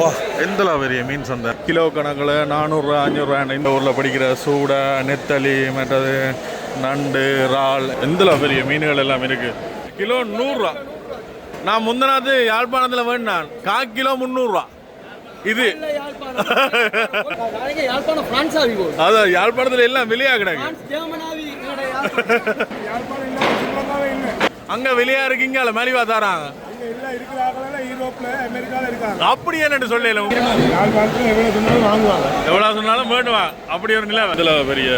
வா. எந்தளா பெரிய மீன் சந்தை? கிலோ கணக்கில் நானூறுரூவா அஞ்சூறுரூவா இந்த ஊரில் படிக்கிற சூடை நெத்தலி மற்றது நண்டு இறால் எந்தளா பெரிய மீன்கள் எல்லாம் இருக்கு? கிலோ நூறுரூவா நான் முந்தனாத்து யாழ்ப்பாணத்தில் வேண்டான் கா கிலோ முந்நூறுரூவா இது. அதான் யாழ்ப்பாணத்தில் எல்லாம் வெளியா கிடக்கு. அங்கே வெளியா இருக்கீங்க மலிவா தராங்க? அப்படி என்னட்டு சொல்லல. யாழ்ப்பாணத்தில் எவ்வளோ சொன்னாலும் வாங்குவாங்க. எவ்வளோ சொன்னாலும் வேண்டுவான் அப்படி ஒரு நிலை. இதில் பெரிய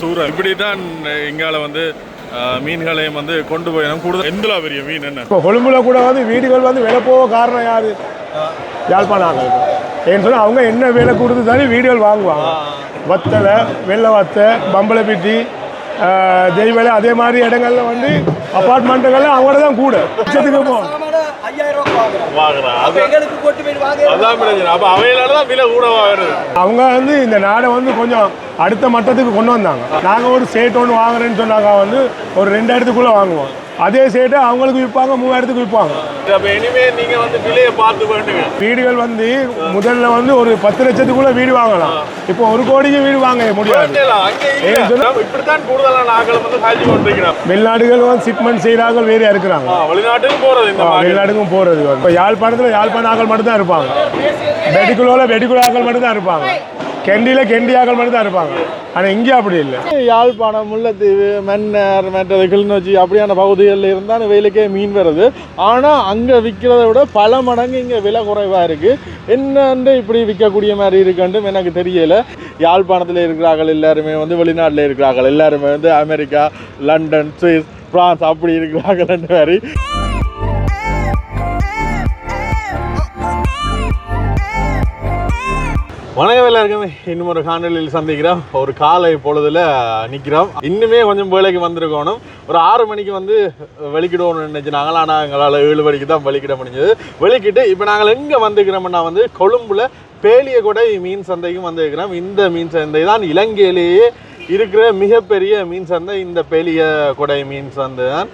சூறை. இப்படி தான் இங்கால வந்து மீன்களையும் வந்து கொண்டு போய் கூடுதல் எந்தளா பெரிய மீன் என்ன? இப்போ கொழும்புல கூட வந்து வீடுகள் வந்து விலை போக காரணம் யாரு? யாழ்ப்பாணம் ஆகிறது ஏன்னு சொன்னால் அவங்க என்ன விலை கொடுத்து தானே வீடுகள் வாங்குவாங்க. வத்தலை வெள்ளை வத்தை பம்பளப்பிட்டி தெய்வலை அதே மாதிரி இடங்கள்ல வந்து அப்பார்ட்மெண்ட்டுகள்ல அவங்களோட தான் கூட. லட்சத்துக்கு போகும் அவங்க வந்து இந்த நாடை வந்து கொஞ்சம் அடுத்த மட்டத்துக்கு கொண்டு வந்தாங்க. நாங்கள் ஒரு சேட் ஒன்று வாங்குறேன்னு சொன்னாங்க வந்து ஒரு ரெண்டாயிரத்துக்குள்ளே வாங்குவோம். அதே சேட்டை அவங்களுக்கு விற்பாங்க மூவாயிரத்துக்கு விற்பாங்க. அப்போ இனிமே நீங்கள் வந்து விலையை பார்த்து வேண்டுங்க. வீடுகள் வந்து முதல்ல வந்து ஒரு பத்து லட்சத்துக்குள்ள வீடு வாங்கலாம். இப்போ ஒரு கோடிக்கு வீடு வாங்க முடியாது. இப்படித்தான் கூடுதலான ஆக்கள் வந்து காய்ச்சி கொண்டிருக்கிறோம். வெளிநாடுகள் வந்து சிப்மெண்ட் செய்கிறார்கள் வேறையா இருக்கிறாங்க? வெளிநாட்டுக்கு போகிறது இப்போ யாழ்ப்பாணத்தில் யாழ்ப்பாண ஆக்கள் மட்டும்தான் இருப்பாங்க. வெடிக்குளோவில் வெடிக்குள ஆக்கள் மட்டும்தான் இருப்பாங்க. கெண்டியில் கெண்டி மட்டும் தான் இருப்பாங்க. ஆனால் இங்கே அப்படி இல்லை. யாழ்ப்பாணம் முல்லைத்தீவு மன்னர் மற்றது கிளிநொச்சி அப்படியான பகுதிகளில் இருந்தால் வெயிலுக்கே மீன் வருது. ஆனால் அங்கே விற்கிறத விட பல மடங்கு இங்கே விலை குறைவாக இருக்குது என்னென்று இப்படி விற்கக்கூடிய மாதிரி இருக்குன்ட்டு எனக்கு தெரியலை. யாழ்ப்பாணத்தில் இருக்கிறார்கள் எல்லாருமே வந்து வெளிநாட்டில் இருக்கிறார்கள் எல்லாருமே வந்து அமெரிக்கா லண்டன் சுவிஸ் பிரான்ஸ் அப்படி இருக்கிறார்கள் மாதிரி. வணக்கம் எல்லாருக்குமே. இன்னும் ஒரு காணொலியில் சந்திக்கிறோம். ஒரு காலை பொழுதுல நிற்கிறோம் இன்னுமே கொஞ்சம் வேலைக்கு வந்திருக்கணும். ஒரு ஆறு மணிக்கு வந்து வெளிக்கிடுவோம்னு நினைச்சினாங்க ஆனால் எங்களால் ஏழு மணிக்கு தான் வெளிக்கிட முடிஞ்சது. வெளிக்கிட்டு இப்போ நாங்கள் எங்கே வந்துக்கிறோம்னா வந்து கொழும்புல பேலியகொடை மீன் சந்தைக்கும் வந்திருக்கிறோம். இந்த மீன் சந்தை தான் இலங்கையிலேயே இருக்கிற மிகப்பெரிய மீன் சந்தை. இந்த பேலிய கொடை மீன் சந்தை தான்.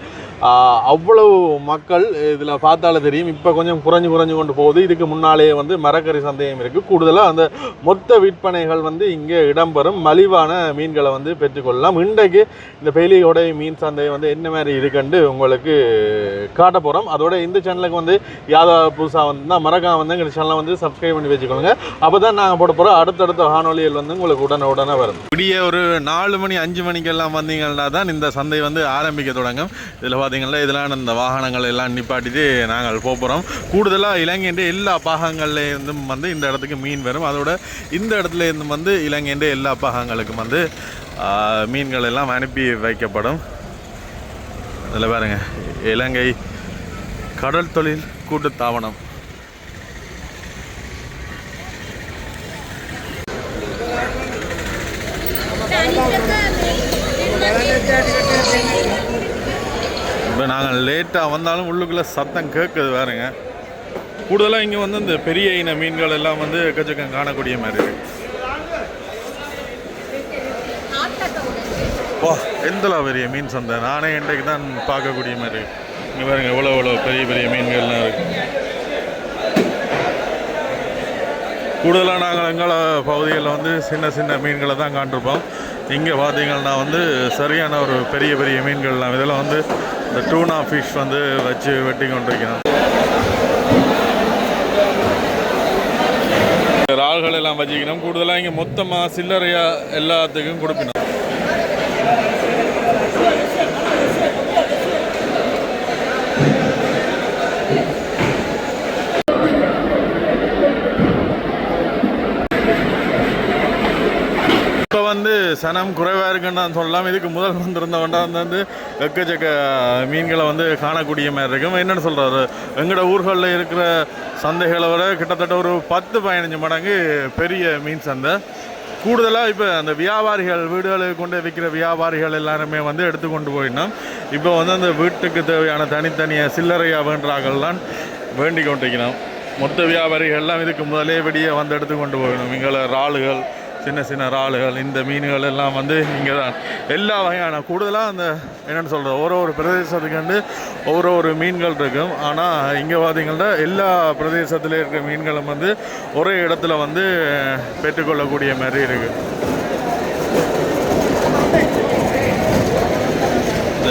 அவ்வளவு மக்கள் இதில் பார்த்தாலே தெரியும். இப்போ கொஞ்சம் குறைஞ்சு குறைஞ்சு கொண்டு போகுது. இதுக்கு முன்னாலேயே வந்து மரக்கறி சந்தையும் இருக்குது கூடுதலாக அந்த மொத்த விற்பனைகள் வந்து இங்கே இடம்பெறும். மலிவான மீன்களை வந்து பெற்றுக்கொள்ளலாம். இன்றைக்கு இந்த பெயிலியோட மீன் சந்தை வந்து என்ன மாதிரி இருக்குன்னு உங்களுக்கு காட்ட போகிறோம் அதோட இந்த சேனலுக்கு வந்து யாதவ புதுசாக வந்து மறக்காம வந்து எங்கள் சேனலை வந்து சப்ஸ்கிரைப் பண்ணி வச்சுக்கோங்க. அப்போ தான் நாங்கள் போட போகிற அடுத்தடுத்த காணொலிகள் வந்து உங்களுக்கு உடனே உடனே வரும். விடிய ஒரு நாலு மணி அஞ்சு மணிக்கெல்லாம் வந்தீங்கன்னா தான் இந்த சந்தை வந்து ஆரம்பிக்க தொடங்கும். இதில் பார்த்தீங்கன்னா இதெல்லாம் இந்த வாகனங்கள் எல்லாம் நிப்பாட்டிட்டு நாங்கள் போகிறோம் கூடுதலாக இலங்கையின் எல்லா பாகங்கள்லேருந்தும் வந்து இந்த இடத்துக்கு மீன் வரும். அதோட இந்த இடத்துலேருந்தும் வந்து இலங்கையின் எல்லா பாகங்களுக்கும் வந்து மீன்கள் எல்லாம் அனுப்பி வைக்கப்படும். இதில் பாருங்க இலங்கை கடல் தொழில் கூட்டுத்தாபனம் இப்போ நாங்கள் லேட்டாக வந்தாலும் உள்ளுக்குள்ளே சத்தம் கேட்குது வேறுங்க கூடுதலாக இங்கே வந்து இந்த பெரிய இன மீன்கள் எல்லாம் வந்து எக்கச்சக்கம் காணக்கூடிய மாதிரி இருக்கு. வா எந்தளா பெரிய மீன் சந்தை? நானே இன்றைக்கு தான் பார்க்கக்கூடிய மாதிரி இருக்கு. இங்கே பாருங்க எவ்வளோ எவ்வளோ பெரிய பெரிய மீன்கள்லாம் இருக்கு. கூடுதலாக நாங்கள் எங்களை பகுதிகளில் வந்து சின்ன சின்ன மீன்களை தான் காண்டிருப்போம் இங்கே பார்த்தீங்கன்னா வந்து சரியான ஒரு பெரிய பெரிய மீன்கள்லாம் இதெல்லாம் வந்து இந்த டூனா ஃபிஷ் வந்து வச்சு வெட்டி கொண்டிருக்கிறோம். இறால்கள் எல்லாம் வச்சுக்கணும். கூடுதலாக இங்கே மொத்தமாக சில்லறையாக எல்லாத்துக்கும் கொடுக்கணும். இப்போ வந்து சனம் குறைவாக இருக்குன்னு நான் சொல்லலாம். இதுக்கு முதல் வந்திருந்தவன்டா வந்து எக்கச்சக்க மீன்களை வந்து காணக்கூடிய மாதிரி இருக்கும். என்னென்னு சொல்கிறாரு எங்களோட ஊர்களில் இருக்கிற சந்தைகளை விட கிட்டத்தட்ட ஒரு பத்து பதினஞ்சு மடங்கு பெரிய மீன் சந்தை. கூடுதலாக இப்போ அந்த வியாபாரிகள் வீடுகளுக்கு கொண்டு விற்கிற வியாபாரிகள் எல்லாருமே வந்து எடுத்து கொண்டு போயிடணும். இப்போ வந்து அந்த வீட்டுக்கு தேவையான தனித்தனியாக சில்லறையாக வேண்டாகலாம் வேண்டி கொண்டிருக்கணும் மொத்த வியாபாரிகள் எல்லாம் இதுக்கு முதலே வெடியே வந்து எடுத்து கொண்டு போகணும். இங்கே இறாலுகள் சின்ன சின்ன இறாலுகள் இந்த மீன்கள் எல்லாம் வந்து இங்கே தான் எல்லா வகையான கூடுதலாக அந்த என்னென்னு சொல்கிறது ஒரு ஒரு பிரதேசத்துக்கு வந்து ஒரு ஒரு மீன்கள் இருக்கும். ஆனால் இங்கே பார்த்தீங்கன்னா எல்லா பிரதேசத்தில் இருக்கிற மீன்களும் வந்து ஒரே இடத்துல வந்து பெற்றுக்கொள்ளக்கூடிய மாதிரி இருக்குது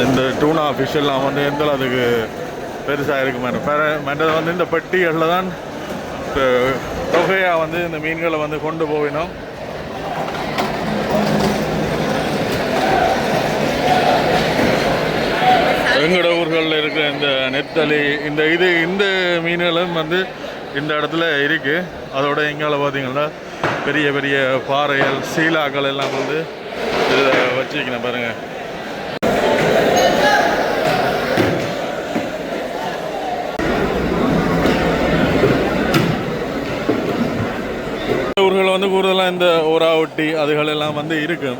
இந்த டூனா ஃபிஷ் எல்லாம் வந்து எந்த அளவுக்கு பெருசாக இருக்கு மேடம் மற்றது வந்து இந்த பெட்டிகளில் தான் தொகையாக வந்து இந்த மீன்களை வந்து கொண்டு போவினோம் எங்களோட ஊர்களில் இருக்கிற இந்த நெத்தலி இந்த இது இந்த மீன்களும் வந்து இந்த இடத்துல இருக்கு. அதோட எங்கால பார்த்தீங்கன்னா பெரிய பெரிய பாறைகள் சீலாக்கள் எல்லாம் வந்து இதில் வச்சுக்கணும் பாருங்க. ஊர்கள் வந்து கூடுதலாக இந்த ஓரா ஒட்டி அதுகள் எல்லாம் வந்து இருக்கு.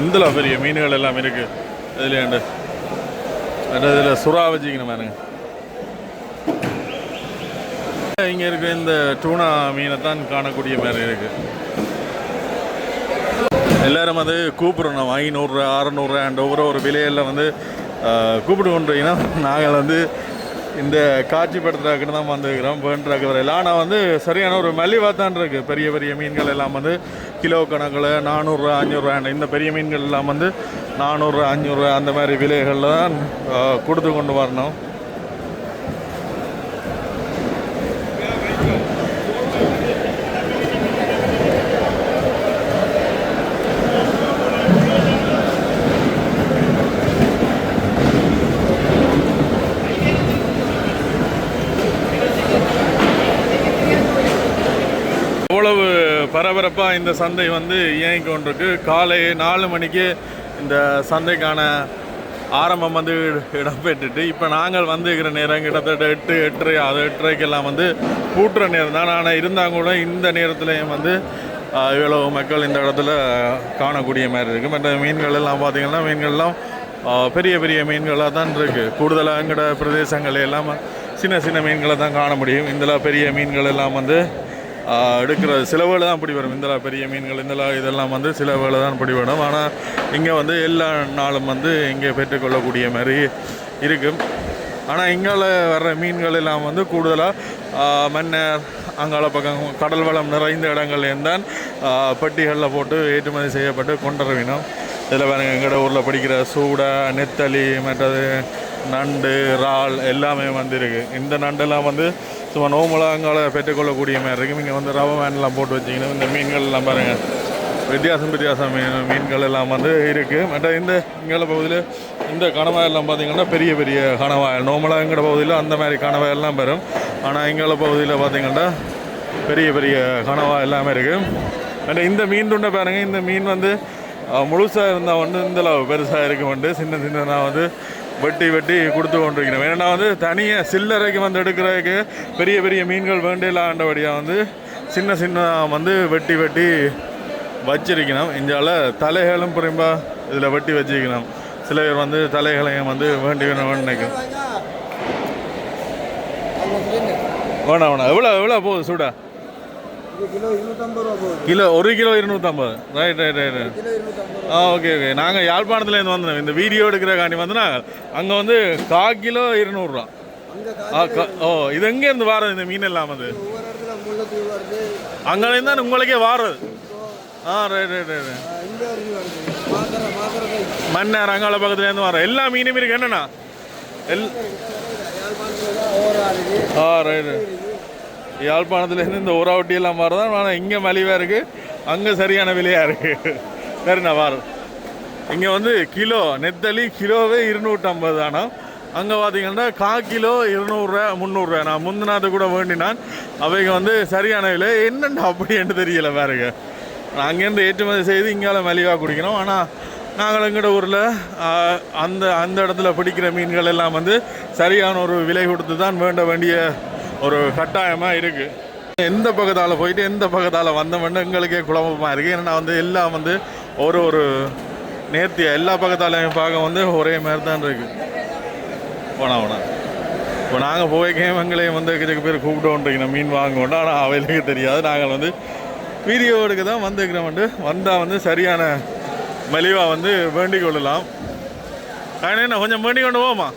எந்தல பெரிய மீன்கள் எல்லாம் இருக்குது இதுலேயாண்டு இதில் சுறா வச்சுக்கணும் பாருங்க இங்கே இருக்க இந்த டூனா மீனை தான் காணக்கூடிய மாதிரி இருக்குது எல்லோரும் வந்து கூப்பிடணும். ஐநூறுரூவா அறநூறுரூவா அண்ட் ஒவ்வொரு ஒரு விலையில் வந்து கூப்பிட்டு கொண்டீங்கன்னா நாங்கள் வந்து இந்த காட்சிப்படுத்துறதுக்கு தான் வந்துருக்கிறோம். வேண்டுறக்கு வரையில். ஆனால் வந்து சரியான ஒரு மலிவாக தான் இருக்குது பெரிய பெரிய மீன்கள் எல்லாம் வந்து கிலோ கணக்கில் நானூறுரூவா அஞ்சூறுரூவா இந்த பெரிய மீன்கள் எல்லாம் வந்து நானூறுரூவா அஞ்சூறுரூவா அந்த மாதிரி விலைகள்லாம் கொடுத்து கொண்டு வரணும் அவ்வளவு கண்டிப்பாக இந்த சந்தை வந்து இயங்கிக் கொண்டிருக்கு. காலை நாலு மணிக்கு இந்த சந்தைக்கான ஆரம்பம் வந்து இடம்பெற்றுட்டு இப்போ நாங்கள் வந்துக்கிற நேரம் கிட்டத்தட்ட எட்டு எட்டரை அது எட்டரைக்கெல்லாம் வந்து பூட்டுற நேரம் தான். ஆனால் இருந்தால் கூட இந்த நேரத்துலையும் வந்து ஆஹ், இவ்வளவு மக்கள் இந்த இடத்துல காணக்கூடிய மாதிரி இருக்குது மற்ற மீன்கள் எல்லாம் பார்த்தீங்கன்னா மீன்கள்லாம் பெரிய பெரிய மீன்களாக தான் இருக்குது கூடுதலாக எங்கட பிரதேசங்கள் எல்லாம் சின்ன சின்ன மீன்களை தான் காண முடியும். இதில் பெரிய மீன்கள் எல்லாம் வந்து எடுக்கிற சில வேலை தான் பிடி வரும். இந்தலா பெரிய மீன்கள் இந்தலா இதெல்லாம் வந்து சில வேலை தான் பிடி வரும். ஆனால் இங்கே வந்து எல்லா நாளும் வந்து இங்கே பெற்றுக்கொள்ளக்கூடிய மாதிரி இருக்கும் ஆனால் இங்கால வர்ற மீன்கள் எல்லாம் வந்து கூடுதலாக மன்னர் அங்கால பக்கம் கடல் வளம் நிறைந்த இடங்கள்லேருந்து தான் பட்டிகளில் பெட்டிகளில் போட்டு ஏற்றுமதி செய்யப்பட்டு கொண்டு வரவினோம் இதில் பாருங்க எங்களோட ஊரில் படிக்கிற சூடை நெத்தலி மற்றது நண்டு இறால் எல்லாமே வந்துருக்கு. இந்த நண்டெல்லாம் வந்து சும்மா நோமலாக பெற்றுக்கொள்ளக்கூடிய மாதிரி இருக்கும் இங்கே வந்து ரவை வேன்லாம் போட்டு வச்சிங்கன்னா இந்த மீன்கள் எல்லாம் வித்தியாசம் வித்தியாசம் மீன் மீன்கள் எல்லாம் வந்து இருக்குது மற்ற இந்த இங்கே பகுதியில் இந்த கணவாயெல்லாம் எல்லாம் பார்த்தீங்கன்னா பெரிய பெரிய கணவாயல். நோமலாக பகுதியில் அந்த மாதிரி கணவாயெல்லாம் எல்லாம் வரும். ஆனால் இங்கே பகுதியில் பார்த்தீங்கன்னா பெரிய பெரிய கனவா எல்லாமே இருக்குது அண்ட் இந்த மீன் துண்டை பாருங்கள் இந்த மீன் வந்து முழுசாக இருந்தால் வந்து இந்த அளவு பெருசாக இருக்க வந்து சின்ன சின்னதாக வந்து வெட்டி வெட்டி கொடுத்து கொண்டிருக்கிறேன் ஏன்னா வந்து தனியாக சில்லறைக்கு வந்து எடுக்கிறதுக்கு பெரிய பெரிய மீன்கள் வேண்டியலாண்டபடியாக வந்து சின்ன சின்ன வந்து வெட்டி வெட்டி வச்சிருக்கணும் இந்தியாவில் தலைகளும் புரிம்பா இதில் வெட்டி வச்சிருக்கணும் சில பேர் வந்து தலைகளையும் வந்து வேண்டி வேணும் நினைக்கும். வேணாம் வேணாம். எவ்வளோ எவ்வளோ போகுது சூடா? கிலோ ஒரு கிலோ இருநூற்றம்பது ரைட் ரைட் ரைட் ஆ ஓகே ஓகே நாங்கள் யாழ்ப்பாணத்துலேருந்து வந்தோம். இந்த வீடியோ எடுக்கிறக்காண்டி வந்து நாங்கள் அங்கே வந்து கா கிலோ கா- ஓ இது எங்கேருந்து வாரது இந்த மீன் எல்லாம் வந்து அங்கேருந்து தான் உங்களுக்கே வாரது. ஆ ரைட் ரைட் ரைட் மன்னர் அங்காள பக்கத்துலேருந்து வரோம் எல்லா மீனும் இருக்கு. என்னண்ணா? எல் ஆ ரைட் யாழ்ப்பாணத்துலேருந்து இந்த ஊராவட்டி எல்லாம் தான் ஆனால் இங்கே மலிவாக இருக்குது அங்கே சரியான விலையாக இருக்குது சரிண்ணா வாரம் இங்கே வந்து கிலோ நெத்தலி கிலோவே இருநூற்றம்பது தானா? அங்கே பார்த்தீங்கன்னா கா கிலோ இருநூறுரூவா முந்நூறுரூவா. நான் முந்தினாத்து கூட வேண்டினான். அவைங்க வந்து சரியான விலை. என்னென்ன அப்படின்னு தெரியலை பாருங்க. நான் அங்கேருந்து ஏற்றுமதி செய்து இங்கால மலிவாக குடிக்கிறோம் ஆனால் நாங்கள் எங்கட ஊரில் அந்த அந்த இடத்துல பிடிக்கிற மீன்கள் எல்லாம் வந்து சரியான ஒரு விலை கொடுத்து தான் வேண்ட வேண்டிய ஒரு கட்டாயமாக இருக்குது எந்த பக்கத்தால் போயிட்டு எந்த பக்கத்தால் வந்தோம்னு எங்களுக்கே குழப்பமாக இருக்குது ஏன்னா வந்து எல்லாம் வந்து ஒரு ஒரு நேர்த்தியாக எல்லா பக்கத்தாலையும் பார்க்க வந்து ஒரே மாதிரி தான் இருக்குது போனா போனா. இப்போ நாங்கள் போய்க்கே எங்களையும் வந்து எக்கச்சக்க பேர் கூப்பிட்டு வந்துருக்கணும் மீன் வாங்க ஆனால் அவைகளுக்கு தெரியாது. நாங்கள் வந்து வீடியோ எடுக்க தான் வந்துக்கிறோம் வந்து. வந்தால் வந்து சரியான மலிவாக வந்து வேண்டிக் கொள்ளலாம். ஆனால் என்ன கொஞ்சம் வேண்டிக் கொண்டு போமா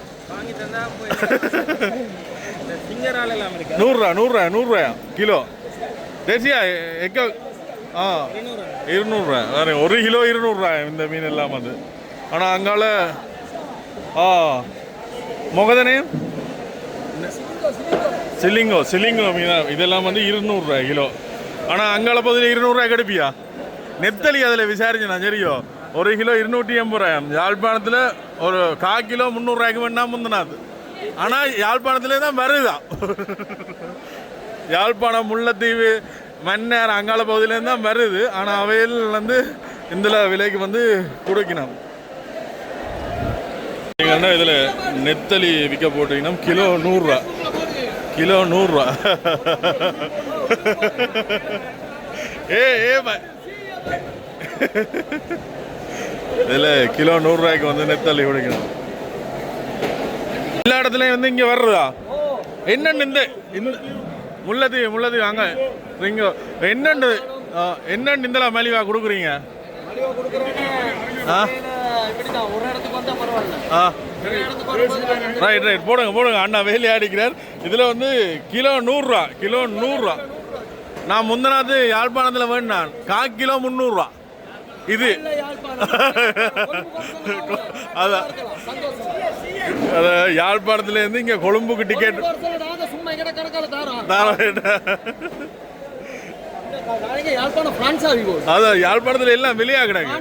நூறுரூவா நூறுரூவா நூறுரூவாயா கிலோ. தேசியா எக்க ஆ இருநூறுவா. வேறு ஒரு கிலோ இருநூறுவா இந்த மீன் எல்லாம் வந்து. ஆனால் அங்கால ஆ முகதனே சில்லிங்கோ சில்லிங்கோ மீனா இதெல்லாம் வந்து இருநூறுவா கிலோ. ஆனால் அங்கால பகுதியில் இருநூறுவா கிடைப்பியா? நெத்தலி அதில் விசாரிச்சு நான் சரியோ ஒரு கிலோ இருநூற்றி எண்பது ரூபாயாம். யாழ்ப்பாணத்தில் ஒரு கா கிலோ முந்நூறுரூவாய்க்கு வேணா முந்தினாது ஆனால் யாழ்ப்பாணத்துலேயே தான் வருதான் யாழ்ப்பாணம் முல்லைத்தீவு மன்னார் அங்காள பகுதியிலேருந்து தான் வருது. ஆனால் அவையில் வந்து இந்த விலைக்கு வந்து கொடுக்கணும் நீங்கள் இதில் நெத்தலி விற்க போட்டீங்கன்னா கிலோ நூறுரூவா. கிலோ நூறுரூவா. ஏ ஏ இதில் கிலோ நூறுரூவாய்க்கு வந்து நெத்தலி கொடுக்கணும். எல்லா இடத்துலையும் வந்து இங்கே வர்றதா? என்னன்னு இந்த முல்லத்தீவு முல்லத்தீவு அங்கே. இங்கே என்னண்டு ஆ, என்னண்டு இந்தலாம் மலிவா கொடுக்குறீங்க? ஆ? ரைட் ரைட் போடுங்க போடுங்க. அண்ணா வேலையை அடிக்கிறார் இதில் வந்து கிலோ நூறுரூவா கிலோ நூறுரூவா. நான் முந்தனாத்து யாழ்ப்பாணத்தில் வேண்டான் கா கிலோ முந்நூறுரூவா. இது. அதான். அது யாழ்ப்பாணத்துலேருந்து இங்கே கொழும்புக்கு டிக்கெட் அதான் யாழ்ப்பாணத்தில் எல்லாம் வெளியாக கிடக்கு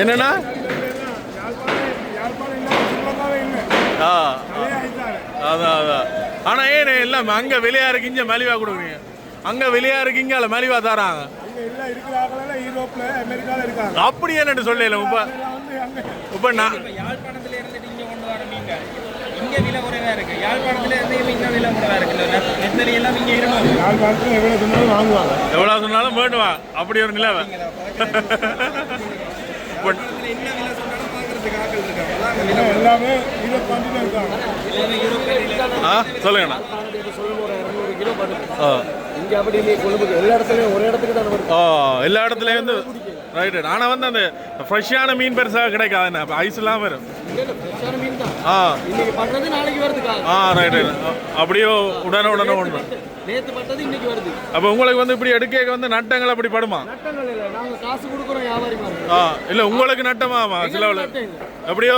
என்னண்ணா? ஆ. அதான் அதான். ஆனால் ஏன் எல்லாம் அங்கே வெளியாக இருக்கு இங்கே மலிவா கொடுக்குறீங்க. அங்கே வெளியாக இருக்கு இங்கே அதில் மலிவா தராங்க. அப்படி என்னட்டு சொல்லல இப்போ இப்போ நான் யாழ்ப்பாணத்துல இருந்துட்டு இங்க கொண்டு வர மீங்க இங்க விலை குறைவா இருக்கு. யாழ்ப்பாணத்துல இருந்து இங்க விலை குறைவா இருக்குல்ல நெத்தலி எல்லாம் இங்க இருக்கணும் யாழ் பாலத்தில் எவ்வளோ சொன்னாலும் வாங்குவாங்க. எவ்வளோ சொன்னாலும் வேண்டுவான் அப்படி ஒரு இப்போ என்ன விலை சொன்னாலும் பாக்குறதுக்கு ஆட்கள் இருக்காங்க. எல்லாமே கண்ட்ரியில் இருக்காங்க. ஆ சொல்லுங்கண்ணா. இங்க அப்படி இல்லையே கொழும்புக்கு. எல்லா இடத்துலயும் ஒரே இடத்துக்கு தான் வருது ஓ எல்லா இடத்துலையும் வந்து ரைட் ரைட் ஆனால் வந்து அந்த ஃப்ரெஷ்ஷான மீன் பெருசாக கிடைக்காது என்ன? ஐஸ் இல்லாமல் வரும். ஆ. இன்னைக்கு பண்றது நாளைக்கு வருதுக்கா ஆ ரைட் ரைட் அப்படியே உடனே உடனே ஒன்று நேத்து பட்டது இன்னைக்கு வருது. அப்போ உங்களுக்கு வந்து இப்படி எடுக்க வந்து நட்டங்கள் அப்படி படுமா? நட்டங்கள் இல்ல நாங்க காசு கொடுக்குறோம் வியாபாரி மாதிரி. ஆ இல்லை உங்களுக்கு நட்டமாமா சிலவில். எப்படியோ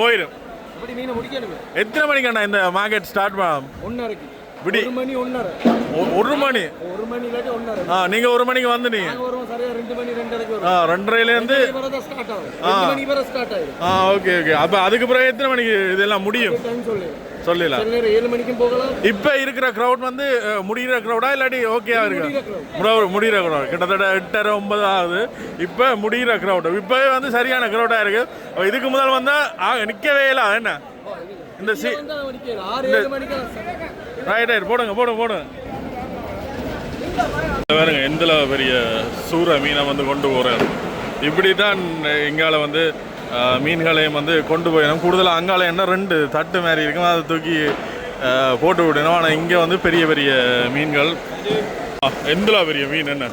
போயிடும் அப்படி மீனை முடிக்கணுமே. எத்தனை மணிக்கண்ணா இந்த மார்க்கெட் ஸ்டார்ட் பண்ண ஒன்னரைக்கு. விடி. ஒரு மணி ஒன்னரை. ஒ- ஒரு மணி. ஒரு மணி இல்லாட்டி ஒன்னரை. ஆ நீங்கள் ஒரு மணிக்கு வந்து நீங்க வருவோம் சரியா ரெண்டு மணி ரெண்டரைக்கு ஆ வரும் தான் ஸ்டார்ட் ஆகும். ரெண்டு மணி வரை ஸ்டார்ட் ஆயிடும் ஆ ஓகே ஓகே. அப்போ அதுக்கு பிறகு எத்தனை மணிக்கு இதெல்லாம் முடியும்? டைம் சொல்லு. சொல்லலாம் சில நேரம் ஏழு மணிக்கும் போகலாம். இப்போ இருக்கிற க்ரௌட் வந்து முடிகிற க்ரௌடா இல்லாட்டி ஓகேவா இருக்கு? முட- முடிகிற க்ரௌட் கிட்டத்தட்ட எட்டரை ஒன்பது ஆகுது. இப்போ முடிகிற க்ரௌட் இப்போவே வந்து சரியான க்ரௌடாக இருக்கு. இதுக்கு முதல் வந்தால் நிற்கவே இல்லை. என்ன? இந்த சி ரைட் ரைட் போடுங்க போடுங்க போடுங்க. பாருங்க எந்தள பெரிய சூற மீனை வந்து கொண்டு போகிறார் இப்படி தான் இங்கால வந்து மீன்களையும் வந்து கொண்டு போயிடும் கூடுதலாக அங்கால என்ன ரெண்டு தட்டு மாதிரி இருக்கும். அதை தூக்கி போட்டு விடணும். ஆனால் இங்கே வந்து பெரிய பெரிய மீன்கள். எந்தள பெரிய மீன் என்ன?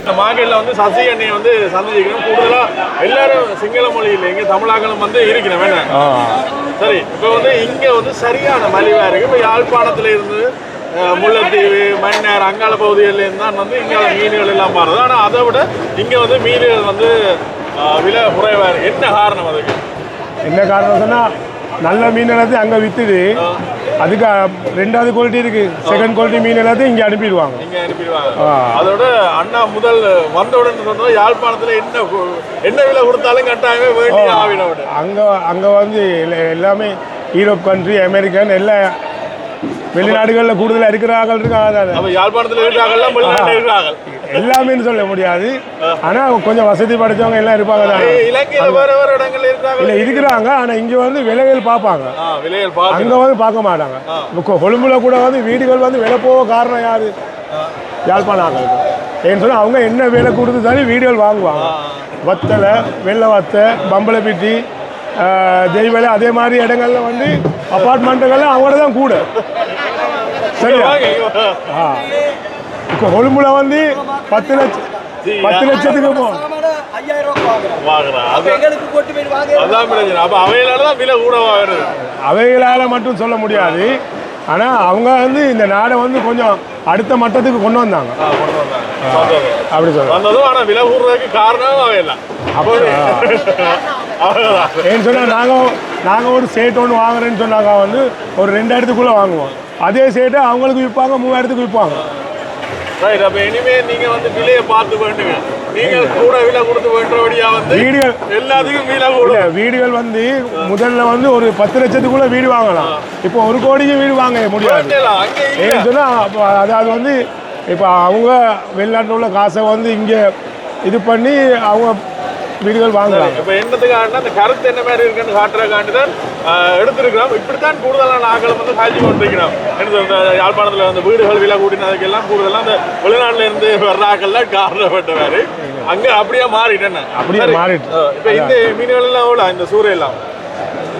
இந்த மார்க்கெட்டில் வந்து சசி எண்ணெயை வந்து சந்திச்சிக்கணும் கூடுதலாக எல்லாரும் சிங்கள மொழியில் இங்கே தமிழாக்களும் வந்து இருக்கிறேன் வேணாம் சரி இப்போ வந்து இங்கே வந்து சரியான மலிவாக இருக்குது இப்போ யாழ்ப்பாணத்தில் இருந்து முல்லைத்தீவு மன்னார் அங்காள பகுதிகளில் இருந்து தான் வந்து இங்கே மீன்கள் எல்லாம் மாறுது ஆனால் அதை விட இங்கே வந்து மீன்கள் வந்து விலை குறைவாக இருக்குது என்ன காரணம் அதுக்கு? என்ன காரணம் சொன்னா நல்ல மீன் எல்லாத்தையும் அங்கே வித்துது அதுக்கு ரெண்டாவது குவாலிட்டி இருக்கு. செகண்ட் குவாலிட்டி மீன் எல்லாத்தையும் இங்கே அனுப்பிடுவாங்க. இங்கே அனுப்பிடுவாங்க. அதோட அண்ணா முதல் வந்தவுடன் சொன்னது யாழ்ப்பாணத்தில் என்ன என்ன விலை கொடுத்தாலும் கட்டாயமே வேண்டி ஆவிட அங்கே அங்கே வந்து எல்லா- எல்லாமே யூரோப் கண்ட்ரி அமெரிக்கன் எல்லா வெளிநாடுகளில் கூடுதலாக இருக்கிறார்கள் இருக்காங்க எல்லாமேன்னு சொல்ல முடியாது. ஆனால் கொஞ்சம் வசதி படைச்சவங்க எல்லாம் இருப்பாங்க இல்லை இருக்கிறாங்க. ஆனால் இங்கே வந்து விலைகள் பார்ப்பாங்க. அங்கே வந்து பார்க்க மாட்டாங்க. இப்போ கொழும்புல கூட வந்து வீடுகள் வந்து விலை போக காரணம் யாரு? யாழ்ப்பாணம் ஆக்கள் ஏன்னு சொன்னால் அவங்க என்ன விலை கொடுத்து தானே வீடுகள் வாங்குவாங்க. வத்தலை வெள்ளை வத்தை பம்பளை பிட்டி தெய்வலை அதே மாதிரி இடங்கள்ல வந்து அப்பார்ட்மெண்ட்டுகள்லாம் அவங்களோட தான் கூட. சரியா? ஆ. இப்போ கொழும்புல வந்து பத்து லட்சம் பத்து லட்சத்துக்கு போ ஐயாயிரம் ரூபாய் வாங்குறோம் வாங்குறா. அப்ப அது எங்களுக்கு கொட்டு போய் வாங்க. அதான் பிரச்சனை. அப்ப அவையிலால தான் விலை கூட வாங்குறது அவைகளால் மட்டும் சொல்ல முடியாது. ஆனால் அவங்க வந்து இந்த நாடை வந்து கொஞ்சம் அடுத்த மட்டத்துக்கு கொண்டு வந்தாங்க. அப்படி ஆனா கூடுறதுக்கு காரணம் ஏன்னு சொன்னால் நாங்கள் நாங்கள் ஒரு சேட் ஒன்று வாங்குறேன்னு சொன்னாங்க வந்து ஒரு ரெண்டாயிரத்துக்குள்ளே வாங்குவோம். அதே சேட்டை அவங்களுக்கு விற்பாங்க மூவாயிரத்துக்கு விற்பாங்க. ரைட் அப்ப இனிமே நீங்க வந்து விலையை பார்த்து வேண்டுங்க. நீங்க கூட விலை கொடுத்து வேண்டபடியா வந்து வீடுகள் எல்லாத்துக்கும் விலை கூட. வீடுகள் வந்து முதல்ல வந்து ஒரு பத்து லட்சத்துக்குள்ள வீடு வாங்கலாம். இப்போ ஒரு கோடிக்கு வீடு வாங்க முடியாது. ஏன்னு சொன்னால் அப்போ அதாவது வந்து இப்போ அவங்க வெளிநாட்டில் உள்ள காசை வந்து இங்கே இது பண்ணி அவங்க வீடுகள் வாங்குறாங்க. இப்ப என்னத்துக்காக அந்த கருத்து என்ன மாதிரி இருக்குன்னு காட்டுறதுக்காண்டி தான் எடுத்திருக்கிறோம். இப்படித்தான் கூடுதலான ஆக்கள் வந்து காய்ச்சி கொண்டிருக்கிறோம். என்ன யாழ்ப்பாணத்துல அந்த வீடுகள் விலை கூட்டினதுக்கெல்லாம் கூடுதலாக அந்த வெளிநாட்டுல இருந்து வர்ற ஆக்கள்லாம் காரணப்பட்டவாரு. அங்க அப்படியே மாறிட்டேன் அப்படியே மாறிட்டு. இப்ப இந்த மீன்கள் எல்லாம் இந்த சூறை எல்லாம்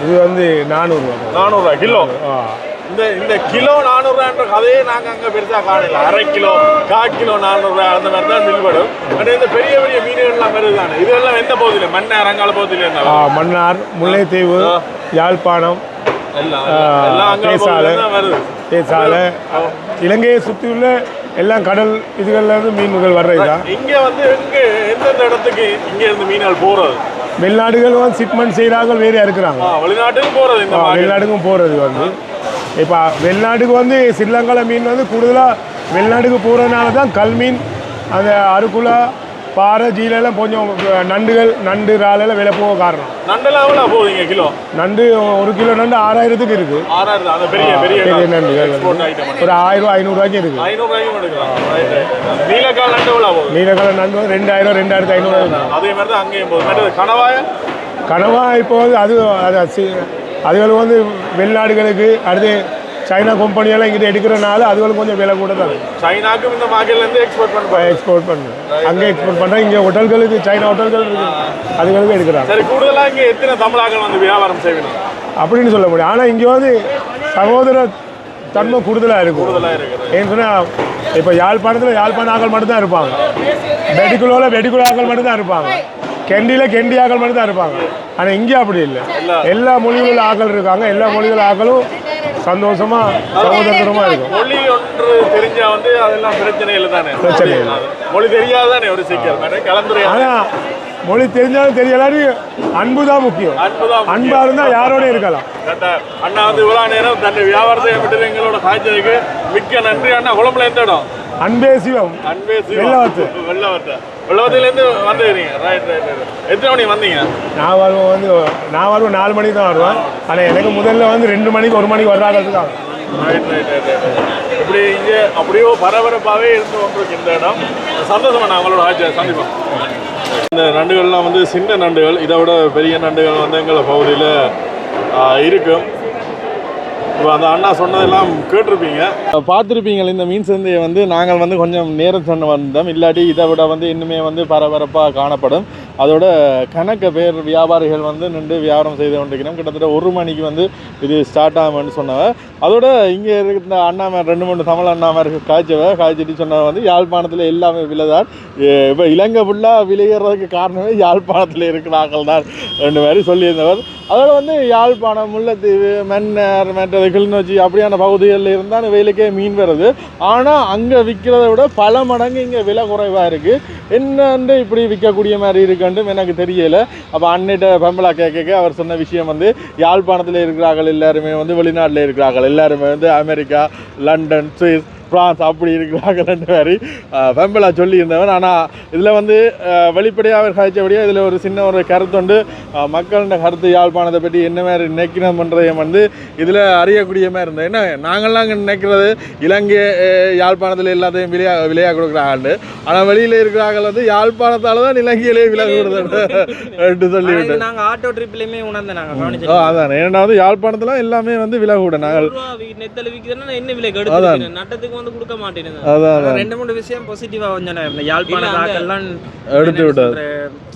இது வந்து நானூறுவா நானூறுரூவா கிலோ? இந்த இந்த கிலோ நானூறுரூவான்ற கதையே நாங்கள் அங்கே பெருசாக காணல. அரை கிலோ கால் கிலோ நானூறுரூவா அந்த மாதிரி தான் பில்படும் ஆனால் இந்த பெரிய பெரிய மீன்கள்லாம் வருது தானே இதெல்லாம் எந்த பகுதியில்? மண்ணை அரங்கால பகுதியில் மன்னார் முல்லைத்தீவு யாழ்ப்பாணம் வருது. தேசாலை இலங்கையை சுற்றியுள்ள எல்லாம் கடல் இதுகள்ல இருந்து மீன்கள் வர்றது தான் இங்கே வந்து எங்கே எந்தெந்த இடத்துக்கு இங்கே இருந்து மீன்கள் போகிறது வெளிநாடுகள் வந்து சிப்மெண்ட் செய்கிறாங்க வேறையா இருக்கிறாங்க? ஆ வெளிநாட்டுக்கு போகிறது வெளிநாடுக்கும் போகிறது வந்து. இப்போ வெளிநாட்டுக்கு வந்து ஸ்ரீலங்கால மீன் வந்து கூடுதலாக வெளிநாட்டுக்கு போகிறதுனால தான் கல் மீன் அந்த அருக்குலா பாறை ஜீலெல்லாம் கொஞ்சம் நண்டுகள் நண்டு இறாலெல்லாம் விலை போக காரணம். நண்டெல்லாம் எவ்வளோ போகுதுங்க கிலோ? நண்டு ஒரு கிலோ நண்டு ஆறாயிரத்துக்கு இருக்குது ஆறாயிரம் அந்த பெரிய பெரிய நண்டுகள் ஒரு ஆயிரம் ஐநூறுரூவாய்க்கு right. நீலக்கால் நண்டு எவ்வளோ போகுது? நீலக்கலை நண்டு ரெண்டாயிரம் ரெண்டாயிரத்து இருக்குது அதே மாதிரி தான் அங்கேயும் போகுது. கனவா இப்போ வந்து அது அது சி- அதுகள் வந்து வெளிநாடுகளுக்கு அடுத்து சைனா கம்பெனியெல்லாம் இங்கிட்ட எடுக்கிறனால அதுகளும் கொஞ்சம் விலை கூட தான் சைனாக்கும் இந்த மார்க்கெட்லேருந்து எக்ஸ்போர்ட் பண்ண எக்ஸ்போர்ட் பண்ணு. அங்கே எக்ஸ்போர்ட் பண்ணுறேன் இங்கே ஹோட்டல்களுக்கு சைனா ஹோட்டல்கள் இருக்கு. அதுகளுக்கு எடுக்கிறாங்க. சரி கூடுதலா இங்க எத்தனை தமிழாக்கள் வந்து வியாபாரம் செய்யணும்? அப்படின்னு சொல்ல முடியும். ஆனால் இங்கே வந்து சகோதர தன்மை கூடுதலாக இருக்கும். இருக்குது. ஏன்னு சொன்னால் இப்போ யாழ்ப்பாணத்தில் யாழ்ப்பாண ஆக்கள் மட்டும்தான் இருப்பாங்க. வெடிக்குலோவில் வெடிக்குல ஆக்கள் மட்டும்தான் இருப்பாங்க. கெண்டியில் கெண்டி ஆக்கள் மட்டும்தான் இருப்பாங்க. ஆனால் இங்கே அப்படி இல்லை. எல்லா மொழிகளில் ஆக்கள் இருக்காங்க. எல்லா மொழிகள் ஆக்களும் சந்தோஷமா சகோதரத்தனமாக இருக்கும். மொழி ஒன்று தெரிஞ்சா வந்து அதெல்லாம் பிரச்சனை இல்லை தானே பிரச்சனை இல்லை. மொழி தெரியாதானே ஒரு சிக்கல்? ஆனால் மொழி தெரிஞ்சாலும் தெரியலாரும் அன்பு தான் முக்கியம். அன்பாக இருந்தால் யாரோட இருக்கலாம்? அண்ணா வந்து இவ்வளவு நேரம் தன்னை வியாபாரத்தை விட்டு எங்களோட காய்ச்சதுக்கு மிக்க நன்றி அண்ணா. குழம்புல எந்த இடம்? அன்பே சிவம். அன்பே வெள்ளவத்து. வெள்ளவத்த. வெள்ளவத்திலேருந்து வந்துக்கிறீங்க ரைட் ரைட் ரைட் எத்தனை மணிக்கு வந்தீங்க? நான் வருவேன் வந்து நான் வருவேன் நாலு மணிக்கு தான் வருவேன். ஆனால் எனக்கு முதல்ல வந்து ரெண்டு மணிக்கு ஒரு மணிக்கு வர்றாங்க இருக்காங்க ரைட் ரைட் ரைட் ரைட் இப்படி இங்கே அப்படியோ பரபரப்பாகவே இருந்து கொண்டிருக்கு இந்த இடம். சந்தோஷமா நான் அவங்களோட ஆட்சியை சந்திப்போம். இந்த நண்டுகள்லாம் வந்து சின்ன நண்டுகள். இதை விட பெரிய நண்டுகள் வந்து எங்களை பகுதியில் இருக்கும் இப்போ அந்த அண்ணா சொன்னதெல்லாம் கேட்டிருப்பீங்க. பார்த்துருப்பீங்க இந்த மீன் சந்தையை வந்து நாங்கள் வந்து கொஞ்சம் நேரம் சொன்ன வந்தோம். இல்லாட்டி இதை விட வந்து இன்னுமே வந்து பரபரப்பாக காணப்படும். அதோட கணக்க பேர் வியாபாரிகள் வந்து நின்று வியாபாரம் செய்து கொண்டிருக்கிறோம். கிட்டத்தட்ட ஒரு மணிக்கு வந்து இது ஸ்டார்ட் ஆகும்னு சொன்னவ அதோட இங்கே இருக்கிற அண்ணாமார் ரெண்டு மூணு தமிழ் அண்ணாமார் காய்ச்சவ காய்ச்சிட்டு சொன்னவ வந்து யாழ்ப்பாணத்தில் எல்லாமே விலைதான். இப்போ இலங்கை ஃபுல்லாக விளையிறதுக்கு காரணமே யாழ்ப்பாணத்தில் இருக்கிற ஆக்கள் தான் ரெண்டு மாதிரி சொல்லியிருந்தவர். அதோட வந்து யாழ்ப்பாணம் முல்லைத்தீவு மன்னர் மற்றது கிளிநொச்சி அப்படியான பகுதிகளில் இருந்தால் வேலைக்கே மீன் வருது. ஆனால் அங்கே விற்கிறத விட பல மடங்கு இங்கே விலை குறைவாக இருக்குது என்னென்று இப்படி விற்கக்கூடிய மாதிரி என்றும் எனக்கு தெரியல. அப்போ அன்னிட்ட பம்பளா கேட்க அவர் சொன்ன விஷயம் வந்து யாழ்ப்பாணத்தில் இருக்கிறார்கள் எல்லாருமே வந்து வெளிநாட்டில் இருக்கிறார்கள். எல்லாருமே வந்து அமெரிக்கா லண்டன் சுவிஸ் பிரான்ஸ் அப்படி இருக்கிறார்கள் ரெண்டு மாதிரி பெம்பலா சொல்லியிருந்தவன் ஆனால் இதில் வந்து வெளிப்படையாக அவர் காய்ச்சபடியாக இதில் ஒரு சின்ன ஒரு கருத்து உண்டு. அஹ், மக்களின் கருத்து யாழ்ப்பாணத்தை பற்றி என்ன மாதிரி நினைக்கணும் பண்ணுறதையும் வந்து இதில் அறியக்கூடிய மாதிரி இருந்தது. என்ன நாங்கள்லாம் நினைக்கிறது இலங்கை யாழ்ப்பாணத்தில் எல்லாத்தையும் விலையா விலையாக கொடுக்குறாங்க ஆனால் வெளியில் இருக்கிறார்கள் வந்து யாழ்ப்பாணத்தால் தான் இலங்கையிலே விலை கொடுத்தது என்று சொல்லிவிட்டு. இது நாங்க ஆட்டோ ட்ரிப்லயுமே உணர்ந்த நாங்க ஓ கவனிச்சு அதான். ஏன்னா வந்து யாழ்ப்பாணத்தில் எல்லாமே வந்து விலை கூட நாங்கள் என்ன விலை கெடுத்து நட்டத்துக்கு வந்து கொடுக்க மாட்டேங்குது ரெண்டு மூணு விஷயம் பாசிட்டிவா கொஞ்சம் இந்த யாழ்ப்பாண தாக்கெல்லாம் எடுத்து விட்டது.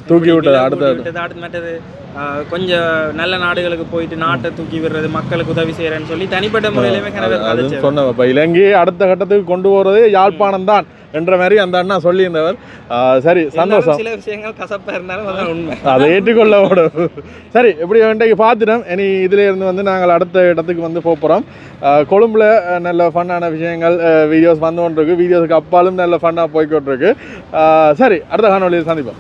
தூக்கி விட்டது. அடுத்தது. அடுத்து மற்றது கொஞ்சம் நல்ல நாடுகளுக்கு போயிட்டு நாட்டை தூக்கி விடுறது மக்களுக்கு உதவி செய்யறேன்னு சொல்லி தனிப்பட்ட முறையிலுமே சொன்ன இலங்கையை அடுத்த கட்டத்துக்கு கொண்டு போறது யாழ்ப்பாணம் தான் என்ற மாதிரி அந்த அண்ணா சொல்லியிருந்தவர். சரி சந்தோஷம். சில விஷயங்கள் கசப்பா இருந்தாலும் அதான் உண்மை. அதை ஏற்றுக்கொள்ள விடும் சரி இப்படி இன்றைக்கு பார்த்துட்டோம். இனி இதில் இருந்து வந்து நாங்கள் அடுத்த இடத்துக்கு வந்து போக போகிறோம் கொழும்புல நல்ல ஃபன்னான விஷயங்கள் வீடியோஸ் வந்து கொண்டிருக்கு. வீடியோஸ்க்கு அப்பாலும் நல்ல ஃபன்னாக அஹ், சரி அடுத்த காணொலியில் சந்திப்போம்.